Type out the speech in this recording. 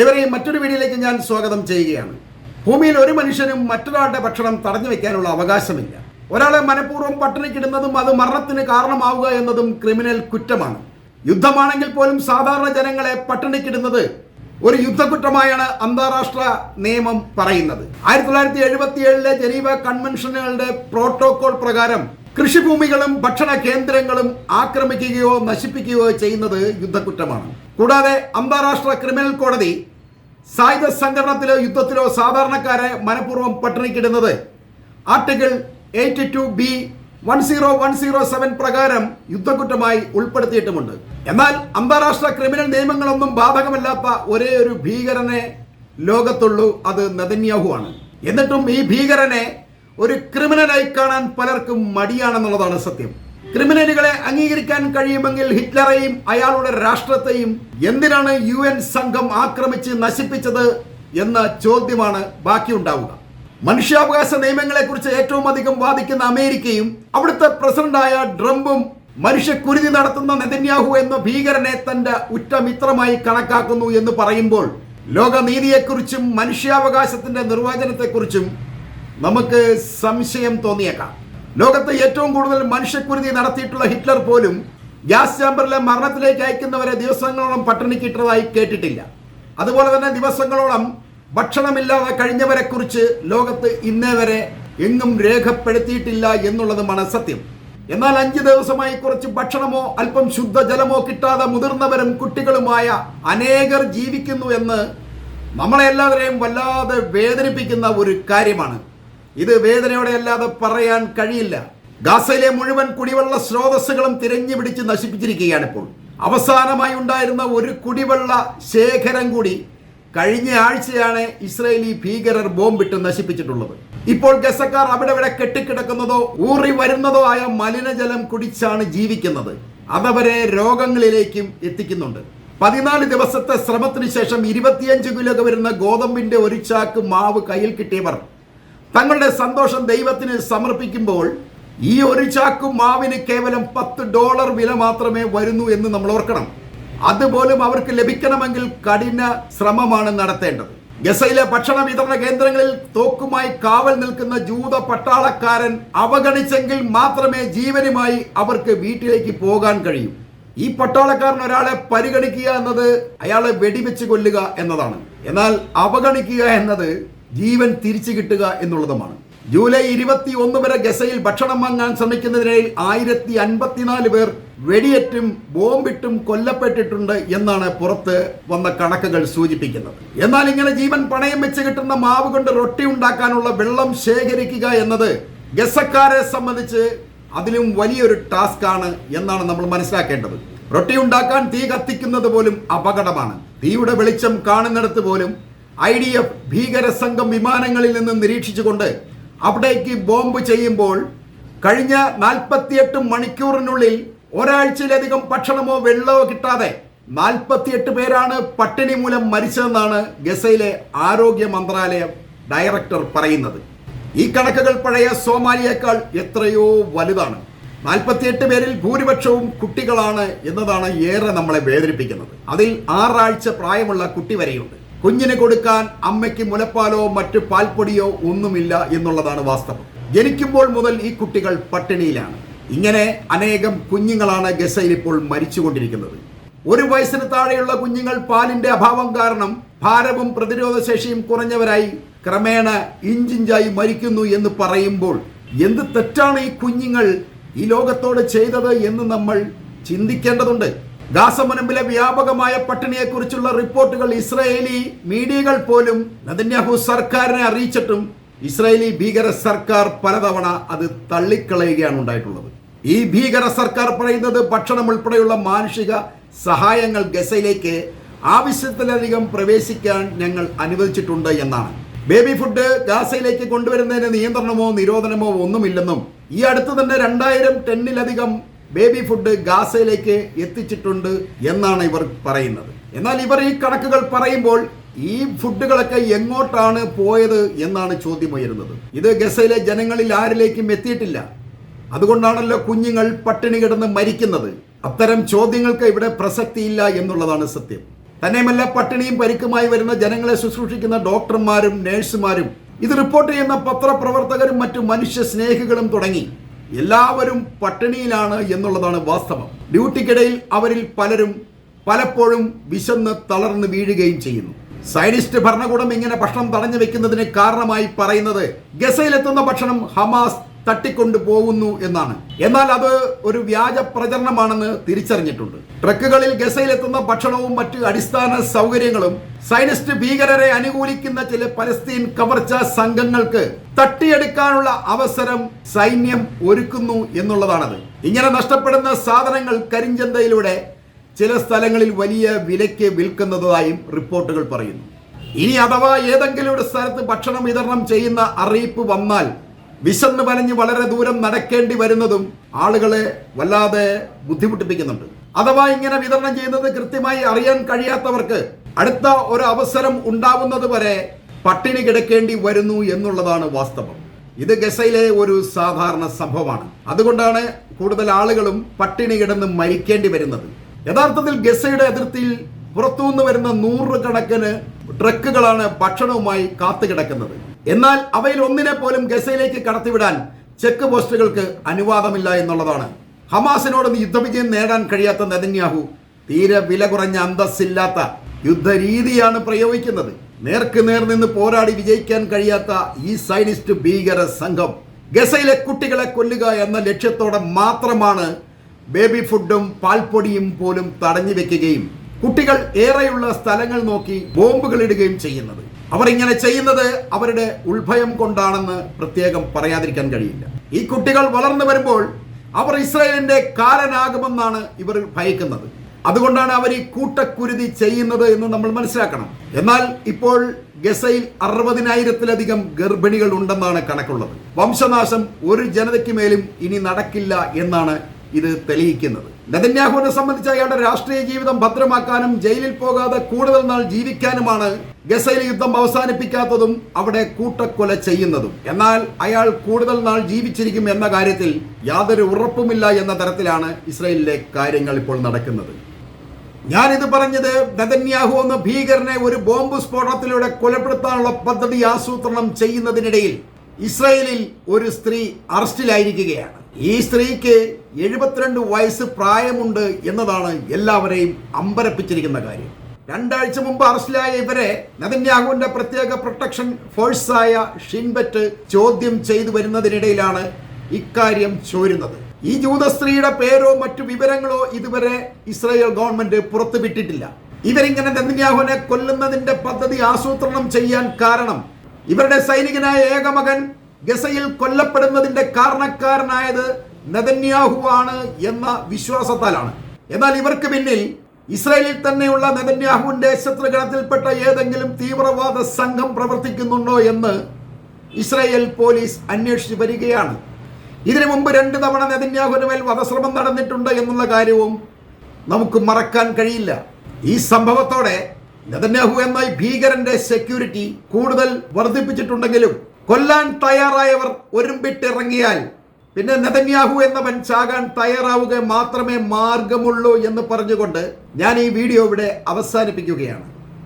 ഏവരെയും മറ്റൊരു വീഡിയോയിലേക്ക് ഞാൻ സ്വാഗതം ചെയ്യുകയാണ്. ഭൂമിയിൽ ഒരു മനുഷ്യനും മറ്റൊരാളുടെ ഭക്ഷണം തടഞ്ഞു വെക്കാനുള്ള അവകാശമില്ല. ഒരാളെ മനഃപൂർവം പട്ടിണിക്കിടുന്നതും അത് മരണത്തിന് കാരണമാവുക എന്നതും ക്രിമിനൽ കുറ്റമാണ്. യുദ്ധമാണെങ്കിൽ പോലും സാധാരണ ജനങ്ങളെ പട്ടിണിക്കിടുന്നത് ഒരു യുദ്ധക്കുറ്റമായാണ് അന്താരാഷ്ട്ര നിയമം പറയുന്നത്. ആയിരത്തി തൊള്ളായിരത്തി എഴുപത്തി ഏഴിലെ ജനീവ കൺവെൻഷനുകളുടെ പ്രോട്ടോകോൾ പ്രകാരം കൃഷിഭൂമികളും ഭക്ഷണ കേന്ദ്രങ്ങളും ആക്രമിക്കുകയോ നശിപ്പിക്കുകയോ ചെയ്യുന്നത് യുദ്ധക്കുറ്റമാണ്. കൂടാതെ അന്താരാഷ്ട്ര ക്രിമിനൽ കോടതി സായുധ സംഘടനത്തിലോ യുദ്ധത്തിലോ സാധാരണക്കാരെ മനഃപൂർവം പട്ടിണിക്കിടുന്നത്. Article eighty two B one zero one zero seven പ്രകാരം യുദ്ധക്കുറ്റമായി ഉൾപ്പെടുത്തിയിട്ടുമുണ്ട്. എന്നാൽ അന്താരാഷ്ട്ര ക്രിമിനൽ നിയമങ്ങളൊന്നും ബാധകമല്ലാത്ത ഒരേ ഒരു ഭീകരനെ ലോകത്തുള്ളൂ അത് നെതന്യാഹു ആണ് എന്നിട്ടും ഈ ഭീകരനെ ഒരു ക്രിമിനലായി കാണാൻ പലർക്കും മടിയാണെന്നുള്ളതാണ് സത്യം. ക്രിമിനലുകളെ അംഗീകരിക്കാൻ കഴിയുമെങ്കിൽ ഹിറ്റ്ലറെയും അയാളുടെ രാഷ്ട്രത്തെയും എന്തിനാണ് യു എൻ സംഘം ആക്രമിച്ച് നശിപ്പിച്ചത് എന്ന ചോദ്യമാണ് ബാക്കിയുണ്ടാവുക. മനുഷ്യാവകാശ നിയമങ്ങളെക്കുറിച്ച് ഏറ്റവും അധികം വാദിക്കുന്ന അമേരിക്കയും അവിടുത്തെ പ്രസിഡന്റായ ട്രംപും മനുഷ്യക്കുരുതി നടത്തുന്ന നെതന്യാഹു എന്ന ഭീകരനെ തന്റെ ഉറ്റമിത്രമായി കണക്കാക്കുന്നു എന്ന് പറയുമ്പോൾ ലോകനീതിയെക്കുറിച്ചും മനുഷ്യാവകാശത്തിന്റെ നിർവചനത്തെക്കുറിച്ചും നമുക്ക് സംശയം തോന്നിയേക്കാം. ലോകത്ത് ഏറ്റവും കൂടുതൽ മനുഷ്യക്കുരുതി നടത്തിയിട്ടുള്ള ഹിറ്റ്ലർ പോലും ഗ്യാസ് ചാമ്പറിലെ മരണത്തിലേക്ക് അയക്കുന്നവരെ ദിവസങ്ങളോളം പട്ടിണി പട്ടിണിക്കിട്ടതായി കേട്ടിട്ടില്ല. അതുപോലെ തന്നെ ദിവസങ്ങളോളം ഭക്ഷണമില്ലാതെ കഴിഞ്ഞവരെ കുറിച്ച് ലോകത്ത് ഇന്നേ വരെ എങ്ങും രേഖപ്പെടുത്തിയിട്ടില്ല എന്നുള്ളതുമാണ് സത്യം. എന്നാൽ അഞ്ച് ദിവസമായി കുറച്ച് ഭക്ഷണമോ അല്പം ശുദ്ധജലമോ കിട്ടാതെ മുതിർന്നവരും കുട്ടികളുമായ അനേകർ ജീവിക്കുന്നു എന്ന് നമ്മളെല്ലാവരെയും വല്ലാതെ വേദനിപ്പിക്കുന്ന ഒരു കാര്യമാണ്. ഇത് വേദനയോടെ അല്ലാതെ പറയാൻ കഴിയില്ല. ഗാസയിലെ മുഴുവൻ കുടിവെള്ള സ്രോതസ്സുകളും തിരഞ്ഞു പിടിച്ച് നശിപ്പിച്ചിരിക്കുകയാണ് ഇപ്പോൾ. അവസാനമായി ഉണ്ടായിരുന്ന ഒരു കുടിവെള്ള ശേഖരം കൂടി കഴിഞ്ഞ ആഴ്ചയാണ് ഇസ്രയേലി ഭീകരർ ബോംബിട്ട് നശിപ്പിച്ചിട്ടുള്ളത്. ഇപ്പോൾ ഗസക്കാർ അവിടെ ഇവിടെ കെട്ടിക്കിടക്കുന്നതോ ഊറി വരുന്നതോ ആയ മലിനജലം കുടിച്ചാണ് ജീവിക്കുന്നത്. അതവരെ രോഗങ്ങളിലേക്കും എത്തിക്കുന്നുണ്ട്. പതിനാല് ദിവസത്തെ ശ്രമത്തിന് ശേഷം ഇരുപത്തിയഞ്ച് കിലോ വരുന്ന ഗോതമ്പിന്റെ ഒരു ചാക്ക് മാവ് കയ്യിൽ കിട്ടിയവർ തങ്ങളുടെ സന്തോഷം ദൈവത്തിന് സമർപ്പിക്കുമ്പോൾ ഈ ഒരു ചാക്കും മാവിന് കേവലം പത്ത് ഡോളർ വില മാത്രമേ വരുന്നു എന്ന് നമ്മൾ ഓർക്കണം. അതുപോലും അവർക്ക് ലഭിക്കണമെങ്കിൽ കഠിന ശ്രമമാണ് നടത്തേണ്ടത്. ഗസയിലെ ഭക്ഷണ വിതരണ കേന്ദ്രങ്ങളിൽ തോക്കുമായി കാവൽ നിൽക്കുന്ന ജൂത പട്ടാളക്കാരൻ അവഗണിച്ചെങ്കിൽ മാത്രമേ ജീവനുമായി അവർക്ക് വീട്ടിലേക്ക് പോകാൻ കഴിയൂ. ഈ പട്ടാളക്കാരൻ ഒരാളെ പരിഗണിക്കുക എന്നത് അയാളെ വെടിവെച്ച് കൊല്ലുക എന്നതാണ്. എന്നാൽ അവഗണിക്കുക എന്നത് ജീവൻ തിരിച്ചു കിട്ടുക എന്നുള്ളതുമാണ്. ജൂലൈ ഇരുപത്തി ഒന്ന് വരെ ഗസയിൽ ഭക്ഷണം വാങ്ങാൻ ശ്രമിക്കുന്നതിനിടയിൽ ആയിരത്തി അൻപത്തിനാല് പേർ വെടിയേറ്റും ബോംബിട്ടും കൊല്ലപ്പെട്ടിട്ടുണ്ട് എന്നാണ് പുറത്ത് വന്ന കണക്കുകൾ സൂചിപ്പിക്കുന്നത്. എന്നാൽ ഇങ്ങനെ ജീവൻ പണയം വെച്ച് കിട്ടുന്ന മാവ് കൊണ്ട് റൊട്ടി ഉണ്ടാക്കാനുള്ള വെള്ളം ശേഖരിക്കുക എന്നത് ഗസക്കാരെ സംബന്ധിച്ച് അതിലും വലിയൊരു ടാസ്ക് ആണ് എന്നാണ് നമ്മൾ മനസ്സിലാക്കേണ്ടത്. റൊട്ടി ഉണ്ടാക്കാൻ തീ കത്തിക്കുന്നത് പോലും അപകടമാണ്. തീയുടെ വെളിച്ചം കാണുന്നിടത്ത് പോലും ഐ ഡി എഫ് ഭീകര സംഘം വിമാനങ്ങളിൽ നിന്ന് നിരീക്ഷിച്ചുകൊണ്ട് അവിടേക്ക് ബോംബ് ചെയ്യുമ്പോൾ കഴിഞ്ഞ നാൽപ്പത്തിയെട്ട് മണിക്കൂറിനുള്ളിൽ ഒരാഴ്ചയിലധികം ഭക്ഷണമോ വെള്ളമോ കിട്ടാതെ നാൽപ്പത്തിയെട്ട് പേരാണ് പട്ടിണി മൂലം മരിച്ചതെന്നാണ് ഗസയിലെ ആരോഗ്യ മന്ത്രാലയം ഡയറക്ടർ പറയുന്നത്. ഈ കണക്കുകൾ പഴയ സോമാലിയേക്കാൾ എത്രയോ വലുതാണ്. നാൽപ്പത്തിയെട്ട് പേരിൽ ഭൂരിപക്ഷവും കുട്ടികളാണ് എന്നതാണ് ഏറെ നമ്മളെ വേദനിപ്പിക്കുന്നത്. അതിൽ ആറാഴ്ച പ്രായമുള്ള കുട്ടി വരെയുണ്ട്. കുഞ്ഞിന് കൊടുക്കാൻ അമ്മയ്ക്ക് മുലപ്പാലോ മറ്റു പാൽപ്പൊടിയോ ഒന്നുമില്ല എന്നുള്ളതാണ് വാസ്തവം. ജനിക്കുമ്പോൾ മുതൽ ഈ കുട്ടികൾ പട്ടിണിയിലാണ്. ഇങ്ങനെ അനേകം കുഞ്ഞുങ്ങളാണ് ഗസയിൽ ഇപ്പോൾ മരിച്ചുകൊണ്ടിരിക്കുന്നത്. ഒരു വയസ്സിന് താഴെയുള്ള കുഞ്ഞുങ്ങൾ പാലിന്റെ അഭാവം കാരണം ഭാരവും പ്രതിരോധ ശേഷിയും കുറഞ്ഞവരായി ക്രമേണ ഇഞ്ചിഞ്ചായി മരിക്കുന്നു എന്ന് പറയുമ്പോൾ എന്ത് തെറ്റാണ് ഈ കുഞ്ഞുങ്ങൾ ഈ ലോകത്തോട് ചെയ്തത് എന്ന് നമ്മൾ ചിന്തിക്കേണ്ടതുണ്ട്. ഗാസമുനമ്പിലെ വ്യാപകമായ പട്ടിണിയെക്കുറിച്ചുള്ള റിപ്പോർട്ടുകൾ ഇസ്രായേലി മീഡിയകൾ പോലും നദന്യാഹു സർക്കാരിനെ അറിയിച്ചിട്ടും ഇസ്രായേലി ഭീകര സർക്കാർ പലതവണ അത് തള്ളിക്കളയുകയാണ് ഉണ്ടായിട്ടുള്ളത്. ഈ ഭീകര സർക്കാർ പറയുന്നത് ഭക്ഷണം ഉൾപ്പെടെയുള്ള മാനുഷിക സഹായങ്ങൾ ഗസയിലേക്ക് ആവശ്യത്തിലധികം പ്രവേശിക്കാൻ ഞങ്ങൾ അനുവദിച്ചിട്ടുണ്ട് എന്നാണ്. ബേബി ഫുഡ് ഗാസയിലേക്ക് കൊണ്ടുവരുന്നതിന് നിയന്ത്രണമോ നിരോധനമോ ഒന്നുമില്ലെന്നും ഈ അടുത്ത് തന്നെ രണ്ടായിരം ടെന്നിലധികം ബേബി ഫുഡ് ഗാസയിലേക്ക് എത്തിച്ചിട്ടുണ്ട് എന്നാണ് ഇവർ പറയുന്നത്. എന്നാൽ ഇവർ ഈ കണക്കുകൾ പറയുമ്പോൾ ഈ ഫുഡുകളൊക്കെ എങ്ങോട്ടാണ് പോയത് എന്നാണ് ചോദ്യം ഉയരുന്നത് ഇത് ഗസയിലെ ജനങ്ങളിൽ ആരിലേക്കും എത്തിയിട്ടില്ല. അതുകൊണ്ടാണല്ലോ കുഞ്ഞുങ്ങൾ പട്ടിണി കിടന്ന് മരിക്കുന്നത്. അത്തരം ചോദ്യങ്ങൾക്ക് ഇവിടെ പ്രസക്തിയില്ല എന്നുള്ളതാണ് സത്യം. തന്നെയുമല്ല പട്ടിണിയും പരിക്കുമായി വരുന്ന ജനങ്ങളെ ശുശ്രൂഷിക്കുന്ന ഡോക്ടർമാരും നേഴ്സുമാരും ഇത് റിപ്പോർട്ട് ചെയ്യുന്ന പത്രപ്രവർത്തകരും മറ്റു മനുഷ്യ സ്നേഹികളും തുടങ്ങി. എല്ലാവരും പട്ടിണിയിലാണ് എന്നുള്ളതാണ് വാസ്തവം. ഡ്യൂട്ടിക്കിടയിൽ അവരിൽ പലരും പലപ്പോഴും വിശന്ന് തളർന്ന് വീഴുകയും ചെയ്യുന്നു. സൈനിസ്റ്റ് ഭരണകൂടം ഇങ്ങനെ ഭക്ഷണം തടഞ്ഞു വെക്കുന്നതിന് കാരണമായി പറയുന്നത് ഗസയിലെത്തുന്ന ഭക്ഷണം ഹമാസ് തട്ടിക്കൊണ്ടു പോകുന്നു എന്നാണ്. എന്നാൽ അത് ഒരു വ്യാജ പ്രചരണമാണെന്ന് തിരിച്ചറിഞ്ഞിട്ടുണ്ട്. ട്രക്കുകളിൽ ഗസയിലെത്തുന്ന ഭക്ഷണവും മറ്റ് അടിസ്ഥാന സൗകര്യങ്ങളും സൈനിസ്റ്റ് ഭീകരരെ അനുകൂലിക്കുന്ന ചില പലസ്തീൻ കവർച്ച സംഘങ്ങൾക്ക് തട്ടിയെടുക്കാനുള്ള അവസരം സൈന്യം ഒരുക്കുന്നു എന്നുള്ളതാണത്. ഇങ്ങനെ നഷ്ടപ്പെടുന്ന സാധനങ്ങൾ കരിഞ്ചന്തയിലൂടെ ചില സ്ഥലങ്ങളിൽ വലിയ വിലയ്ക്ക് വിൽക്കുന്നതായും റിപ്പോർട്ടുകൾ പറയുന്നു. ഇനി അഥവാ ഏതെങ്കിലും ഒരു സ്ഥലത്ത് ഭക്ഷണം വിതരണം ചെയ്യുന്ന അറിയിപ്പ് വന്നാൽ വിശന്ന് വലഞ്ഞ് വളരെ ദൂരം നടക്കേണ്ടി വരുന്നതും ആളുകളെ വല്ലാതെ ബുദ്ധിമുട്ടിപ്പിക്കുന്നുണ്ട്. അഥവാ ഇങ്ങനെ വിതരണം ചെയ്യുന്നത് കൃത്യമായി അറിയാൻ കഴിയാത്തവർക്ക് അടുത്ത ഒരു അവസരം ഉണ്ടാവുന്നത് വരെ പട്ടിണി കിടക്കേണ്ടി വരുന്നു എന്നുള്ളതാണ് വാസ്തവം. ഇത് ഗസയിലെ ഒരു സാധാരണ സംഭവമാണ്. അതുകൊണ്ടാണ് കൂടുതൽ ആളുകളും പട്ടിണി കിടന്ന് മരിക്കേണ്ടി വരുന്നത്. യഥാർത്ഥത്തിൽ ഗസയുടെ അതിർത്തിയിൽ പുറത്തുനിന്ന് വരുന്ന നൂറുകണക്കിന് ട്രക്കുകളാണ് ഭക്ഷണവുമായി കാത്തു കിടക്കുന്നത് എന്നാൽ അവയിൽ ഒന്നിനെ പോലും ഗസയിലേക്ക് കടത്തിവിടാൻ ചെക്ക് പോസ്റ്റുകൾക്ക് അനുവാദമില്ല എന്നുള്ളതാണ്. ഹമാസിനോട് യുദ്ധവിജയം നേടാൻ കഴിയാത്ത നെതന്യാഹു തീരെ വില കുറഞ്ഞ അന്തസ്സില്ലാത്ത യുദ്ധരീതിയാണ് പ്രയോഗിക്കുന്നത്. നേർക്ക് നേർ നിന്ന് പോരാടി വിജയിക്കാൻ കഴിയാത്ത ഈ സൈനിസ്റ്റ് ഭീകര സംഘം ഗസയിലെ കുട്ടികളെ കൊല്ലുക എന്ന ലക്ഷ്യത്തോടെ മാത്രമാണ് ബേബി ഫുഡും പാൽപ്പൊടിയും പോലും തടഞ്ഞു വെക്കുകയും കുട്ടികൾ ഏറെയുള്ള സ്ഥലങ്ങൾ നോക്കി ബോംബുകൾ ഇടുകയും ചെയ്യുന്നത്. അവർ ഇങ്ങനെ ചെയ്യുന്നത് അവരുടെ ഉത്ഭയം കൊണ്ടാണെന്ന് പ്രത്യേകം പറയാതിരിക്കാൻ കഴിയില്ല. ഈ കുട്ടികൾ വളർന്നു വരുമ്പോൾ അവർ ഇസ്രായേലിന്റെ കാലനാകുമെന്നാണ് ഇവർ ഭയക്കുന്നത്. അതുകൊണ്ടാണ് അവർ ഈ കൂട്ടക്കുരുതി ചെയ്യുന്നത് എന്ന് നമ്മൾ മനസ്സിലാക്കണം. എന്നാൽ ഇപ്പോൾ ഗസയിൽ അറുപതിനായിരത്തിലധികം ഗർഭിണികൾ ഉണ്ടെന്നാണ് കണക്കുള്ളത്. വംശനാശം ഒരു ജനതയ്ക്ക് മേലും ഇനി നടക്കില്ല എന്നാണ് ഇത് തെളിയിക്കുന്നത്. നെതന്യാഹുവിനെ സംബന്ധിച്ച് അയാളുടെ രാഷ്ട്രീയ ജീവിതം ഭദ്രമാക്കാനും ജയിലിൽ പോകാതെ കൂടുതൽ നാൾ ജീവിക്കാനുമാണ് ഗസയിൽ യുദ്ധം അവസാനിപ്പിക്കാത്തതും അവിടെ കൂട്ടക്കൊല ചെയ്യുന്നതും. എന്നാൽ അയാൾ കൂടുതൽ നാൾ ജീവിച്ചിരിക്കും എന്ന കാര്യത്തിൽ യാതൊരു ഉറപ്പുമില്ല എന്ന തരത്തിലാണ് ഇസ്രയേലിലെ കാര്യങ്ങൾ ഇപ്പോൾ നടക്കുന്നത്. ഞാനിത് പറഞ്ഞത് നെതന്യാഹു എന്ന ഭീകരനെ ഒരു ബോംബ് സ്ഫോടനത്തിലൂടെ കൊലപ്പെടുത്താനുള്ള പദ്ധതി ആസൂത്രണം ചെയ്യുന്നതിനിടയിൽ ഇസ്രയേലിൽ ഒരു സ്ത്രീ അറസ്റ്റിലായിരിക്കുകയാണ്. ഈ സ്ത്രീക്ക് എഴുപത്തിരണ്ട് വയസ്സ് പ്രായമുണ്ട് എന്നതാണ് എല്ലാവരെയും അമ്പരപ്പിച്ചിരിക്കുന്ന കാര്യം. രണ്ടാഴ്ച മുമ്പ് അറസ്റ്റിലായ ഇവരെ നെതന്യാഹുവിന്റെ പ്രത്യേക പ്രൊട്ടക്ഷൻ ഫോഴ്സായ ഷിൻബറ്റ് ചോദ്യം ചെയ്തു വരുന്നതിനിടയിലാണ് ഇക്കാര്യം ചോരുന്നത്. ഈ ജൂത സ്ത്രീയുടെ പേരോ മറ്റു വിവരങ്ങളോ ഇതുവരെ ഇസ്രായേൽ ഗവൺമെന്റ് പുറത്തുവിട്ടിട്ടില്ല. ഇവരിങ്ങനെ നെതന്യാഹുവിനെ കൊല്ലുന്നതിന്റെ പദ്ധതി ആസൂത്രണം ചെയ്യാൻ കാരണം ഇവരുടെ സൈനികനായ ഏകമകൻ ഗസയിൽ കൊല്ലപ്പെടുന്നതിന്റെ കാരണക്കാരനായത് നെതന്യാഹു ആണ് എന്ന വിശ്വാസത്താലാണ്. എന്നാൽ ഇവർക്ക് പിന്നിൽ ഇസ്രായേലിൽ തന്നെയുള്ള നെതന്യാഹുവിന്റെ ശത്രുഗണത്തിൽപ്പെട്ട ഏതെങ്കിലും തീവ്രവാദ സംഘം പ്രവർത്തിക്കുന്നുണ്ടോ എന്ന് ഇസ്രായേൽ പോലീസ് അന്വേഷിച്ചു വരികയാണ്. ഇതിനു മുമ്പ് രണ്ട് തവണ നെതന്യാഹുവിന് മേൽ വധശ്രമം നടന്നിട്ടുണ്ട് എന്നുള്ള കാര്യവും നമുക്ക് മറക്കാൻ കഴിയില്ല. ഈ സംഭവത്തോടെ നെതന്യാഹു എന്ന ഭീകരന്റെ സെക്യൂരിറ്റി കൂടുതൽ വർദ്ധിപ്പിച്ചിട്ടുണ്ടെങ്കിലും കൊല്ലാൻ തയ്യാറായവർ ഒരുമ്പിട്ടിറങ്ങിയാൽ പിന്നെ നെതന്യാഹു എന്നവൻ ചാകാൻ തയ്യാറാവുക മാത്രമേ മാർഗമുള്ളൂ എന്ന് പറഞ്ഞുകൊണ്ട് ഞാൻ ഈ വീഡിയോ ഇവിടെ അവസാനിപ്പിക്കുകയാണ്.